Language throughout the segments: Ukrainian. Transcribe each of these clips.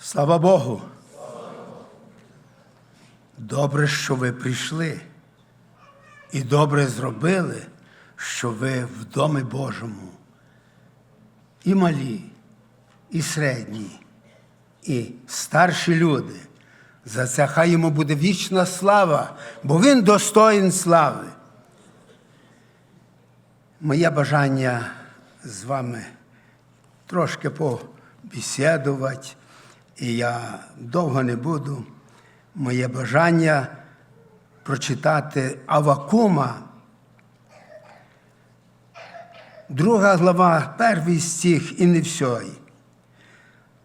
Слава Богу. Добре, що ви прийшли. І добре зробили, що ви в Домі Божому. І малі, і середні, і старші люди. За це хай йому буде вічна слава, бо він достоїн слави. Моє бажання з вами трошки побесідувати, і я довго не буду. Моє бажання прочитати Авакума, друга глава, перший стих і не всьой.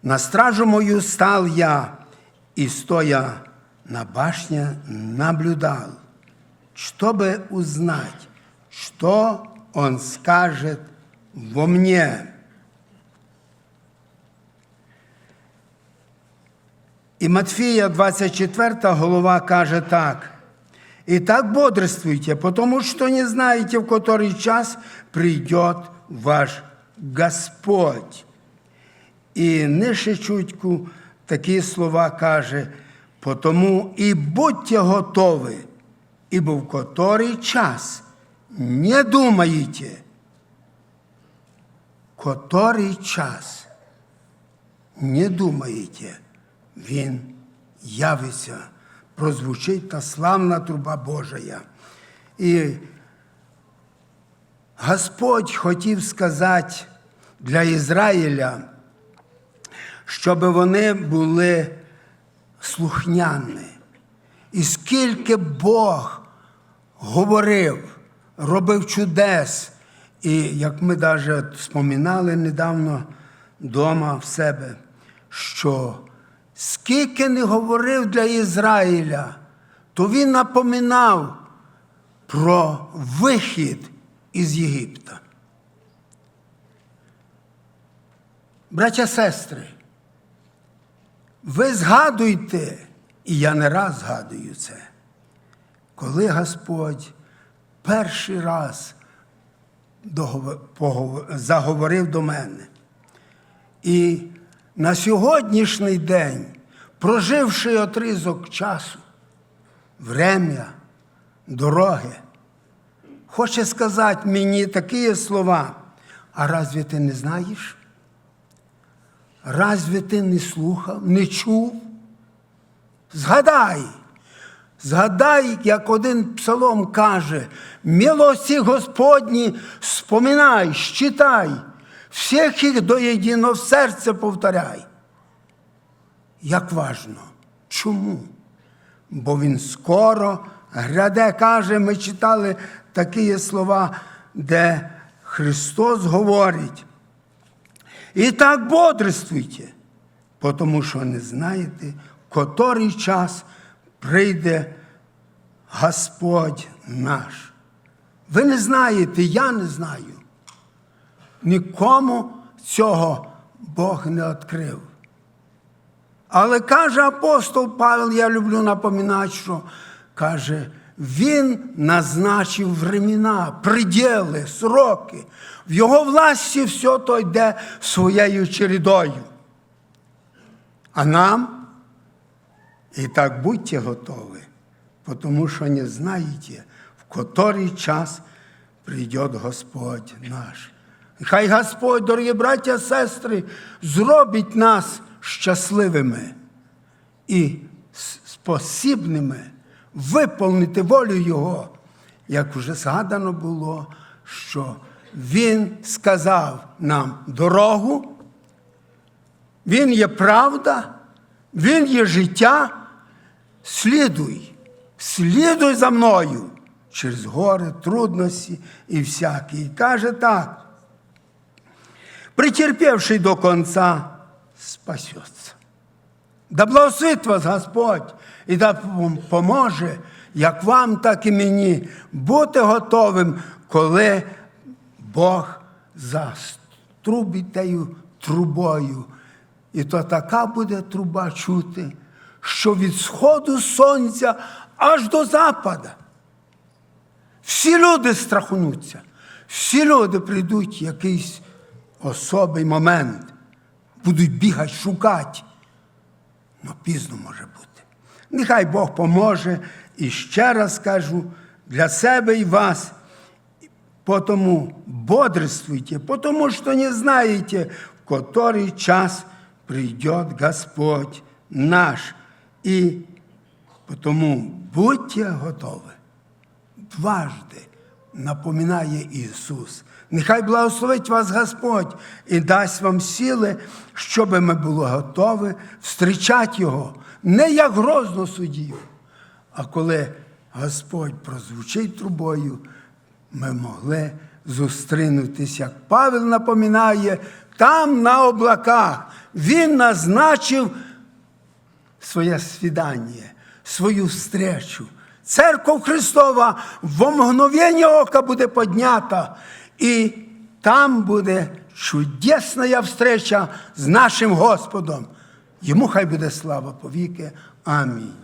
На стражу мою стал я, и стоя на башне наблюдал, чтобы узнать, что он скажет во мне. І Матфія, 24 голова, каже так. «И так бодрствуйте, потому что не знаете, в который час придет ваш Господь. І нижче чутку такі слова каже, потому і будьте готові, ибо в котрий час не думаєте, котрий час не думаєте, він явиться, прозвучить та славна труба Божая. І Господь хотів сказати для Ізраїля, щоб вони були слухняні. І скільки Бог говорив, робив чудес, і як ми навіть споминали недавно вдома в себе, що скільки не говорив для Ізраїля, то він напоминав про вихід із Єгипта. Браття сестри, ви згадуйте, і я не раз згадую це, коли Господь перший раз заговорив до мене. І на сьогоднішній день, проживши отризок часу, врем'я, дороги, хоче сказати мені такі слова. А разве ти не знаєш? Разве ти не слухав, не чув? Згадай, згадай, як один псалом каже, милості Господні споминай, щитай, всіх їх до єдиного в серце повторяй. Як важно. Чому? Бо він скоро гряде, каже, ми читали такі слова, де Христос говорить. І так бодрствуйте, тому що не знаєте, котрий час прийде Господь наш. Ви не знаєте, я не знаю. Нікому цього Бог не відкрив. Але каже апостол Павел, я люблю напоминати, що каже, він назначив времена, приділи, сроки. В його власті все то йде своєю чередою. А нам і так будьте готові, тому що не знаєте, в котрий час прийде Господь наш. Хай Господь, дорогі браття, сестри, зробить нас щасливими і спосібними виповнити волю Його, як вже згадано було, що Він сказав нам дорогу, Він є правда, Він є життя. Слідуй, слідуй за мною через гори, трудності і всякі. І каже так. Претерпевший до конца спасется. Да благословить вас Господь і да поможе, як вам, так і мені, бути готовим, коли Бог заструбить тею трубою. І то така буде труба чути, що від сходу сонця аж до запада. Всі люди страхнуться, всі люди прийдуть якийсь особий момент, будуть бігати, шукати. але пізно може бути. Нехай Бог поможе. І ще раз кажу для себе і вас. Потому бодрствуйте, потому что не знаете, в который час придет Господь наш. И потому будьте готові. Дважди напоминає Ісус. Нехай благословить вас Господь і дасть вам сили, щоб ми були готові встрічати Його не як грозно судів, а коли Господь прозвучить трубою, ми могли зустрінутися, як Павел напоминає, там на облаках Він назначив своє свідання, свою встречу. Церква Христова в мгновення ока буде поднята, і там буде чудесна встреча з нашим Господом. Йому хай буде слава повіки. Амінь.